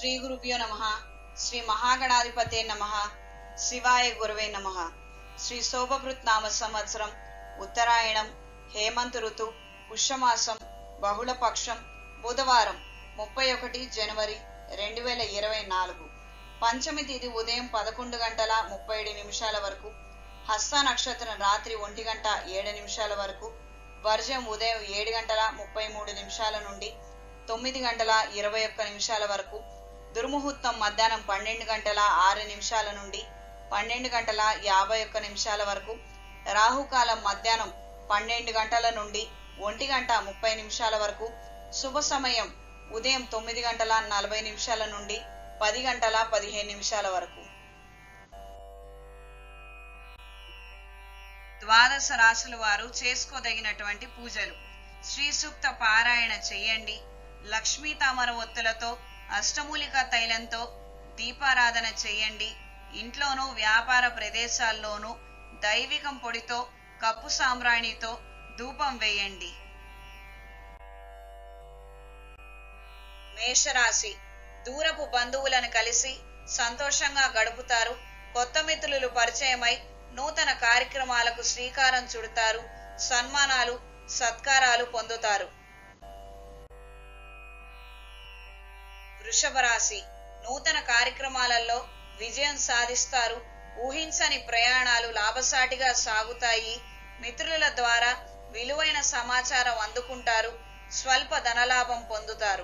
శ్రీ గురుభ్యో నమ శ్రీ మహాగణాధిపతే నమ శివాయ గురవే నమ. శ్రీ శోభకృత్ నామ సంవత్సరం ఉత్తరాయణం హేమంత్ ఋతు పుష్యమాసం బహుళపక్షం బుధవారం ముప్పై ఒకటి జనవరి రెండు వేల ఇరవై నాలుగు. పంచమి తేదీ ఉదయం పదకొండు గంటల ముప్పై ఏడు నిమిషాల వరకు హస్త నక్షత్రం రాత్రి ఒంటి గంట ఏడు నిమిషాల వరకు వర్జం ఉదయం ఏడు గంటల ముప్పై మూడు నిమిషాల నుండి తొమ్మిది గంటల ఇరవై ఒక్క నిమిషాల వరకు దుర్ముహూర్తం మధ్యాహ్నం పన్నెండు గంటల ఆరు నిమిషాల నుండి పన్నెండు గంటల యాభై ఒక్క నిమిషాల వరకు రాహుకాలం మధ్యాహ్నం పన్నెండు గంటల నుండి ఒంటి గంట ముప్పై నిమిషాల వరకు శుభ సమయం ఉదయం తొమ్మిది గంటల నలభై నిమిషాల నుండి పది గంటల పదిహేను నిమిషాల వరకు. ద్వాదశ రాశుల వారు చేసుకోదగినటువంటి పూజలు. శ్రీ సూక్త పారాయణ చేయండి. లక్ష్మీ తామర ఒత్తులతో అష్టమూలిక తైలంతో దీపారాధన చేయండి. ఇంట్లోనూ వ్యాపార ప్రదేశాల్లోనూ దైవికం పొడితో కప్పు సాంబ్రాణితో ధూపం వేయండి. మేషరాశి. దూరపు బంధువులను కలిసి సంతోషంగా గడుపుతారు. కొత్త మిత్రులు పరిచయమై నూతన కార్యక్రమాలకు శ్రీకారం చుడతారు. సన్మానాలు సత్కారాలు పొందుతారు. వృషభ రాశి నూతన కార్యక్రమాలలో విజయం సాధిస్తారు. ఊహించని ప్రయాణాలు లాభసాటిగా సాగుతాయి. మిత్రుల ద్వారా విలువైన సమాచారం అందుకుంటారు. స్వల్ప ధనలాభం పొందుతారు.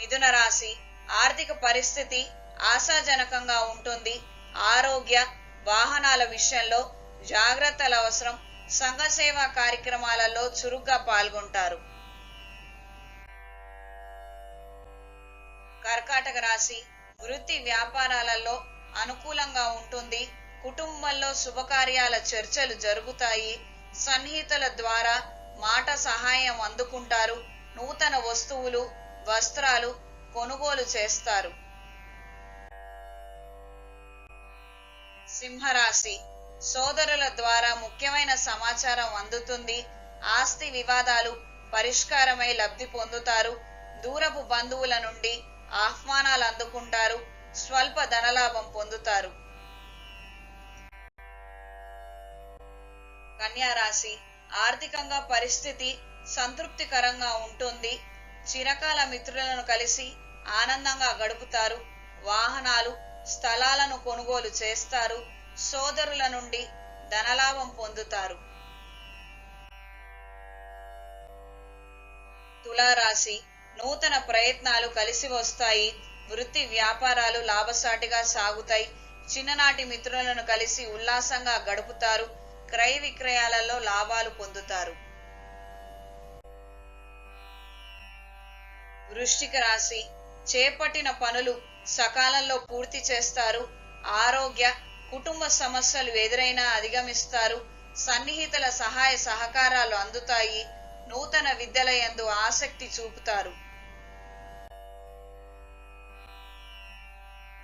మిథున రాశి ఆర్థిక పరిస్థితి ఆశాజనకంగా ఉంటుంది. ఆరోగ్య వాహనాల విషయంలో జాగ్రత్తల అవసరం. సంఘ సేవా కార్యక్రమాలలో చురుగ్గా పాల్గొంటారు. కర్కాటక రాశి వృత్తి వ్యాపారాలలో అనుకూలంగా ఉంటుంది. కుటుంబంలో శుభకార్యాల చర్చలు జరుగుతాయి. సన్నిహితుల ద్వారా మాట సహాయం అందుకుంటారు. నూతన వస్తువులు వస్త్రాలు కొనుగోలు చేస్తారు. సింహరాశి సోదరుల ద్వారా ముఖ్యమైన సమాచారం అందుతుంది. ఆస్తి వివాదాలు పరిష్కారమై లబ్ధి పొందుతారు. దూరపు బంధువుల నుండి ఆహ్వానాలు అందుకుంటారు స్వల్ప ధనలాభం పొందుతారు. కన్యా రాశి ఆర్థికంగా పరిస్థితి సంతృప్తికరంగా ఉంటుంది. చిరకాల మిత్రులను కలిసి ఆనందంగా గడుపుతారు. వాహనాలు స్థలాలను కొనుగోలు చేస్తారు. సోదరుల నుండి ధనలాభం పొందుతారు. తులారాశి నూతన ప్రయత్నాలు కలిసి వస్తాయి. వృత్తి వ్యాపారాలు లాభసాటిగా సాగుతాయి. చిన్ననాటి మిత్రులను కలిసి ఉల్లాసంగా గడుపుతారు. క్రయ విక్రయాలలో లాభాలు పొందుతారు. వృష్టిక రాశి. చేపట్టిన పనులు సకాలంలో పూర్తి చేస్తారు. ఆరోగ్య కుటుంబ సమస్యలు ఎదురైనా అధిగమిస్తారు. సన్నిహితుల సహాయ సహకారాలు అందుతాయి. నూతన విద్యల యందు ఆసక్తి చూపుతారు.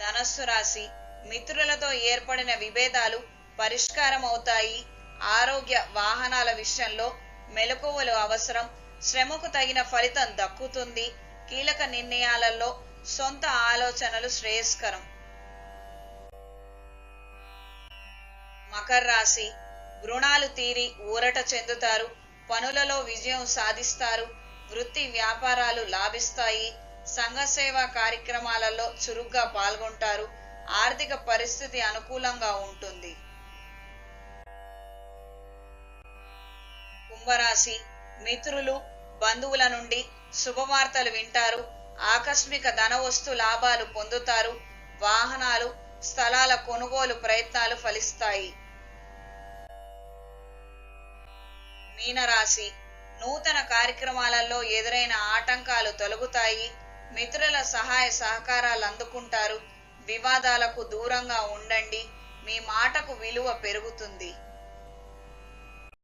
ధనస్సు రాశి. మిత్రులతో ఏర్పడిన విభేదాలు పరిష్కారం అవుతాయి ఆరోగ్య వాహనాల విషయంలో మెలకువలు అవసరం. శ్రమకు తగిన ఫలితం దక్కుతుంది. కీలక నిర్ణయాలలో సొంత ఆలోచనలు శ్రేయస్కరం. మకర రాశి. రుణాలు తీరి ఊరట చెందుతారు. పనులలో విజయం సాధిస్తారు. వృత్తి వ్యాపారాలు లాభిస్తాయి. సంఘ సేవా కార్యక్రమాలలో చురుగ్గా పాల్గొంటారు. ఆర్థిక పరిస్థితి అనుకూలంగా ఉంటుంది. కుంభరాశి మిత్రులు బంధువుల నుండి శుభవార్తలు వింటారు. ఆకస్మిక ధన వస్తు లాభాలు పొందుతారు. వాహనాలు స్థలాల కొనుగోలు ప్రయత్నాలు ఫలిస్తాయి. మీనరాశి నూతన కార్యక్రమాలలో ఎదురైన ఆటంకాలు తొలగుతాయి. మిత్రుల సహాయ సహకారాలు అందుకుంటారు. వివాదాలకు దూరంగా ఉండండి. మీ మాటకు విలువ పెరుగుతుంది.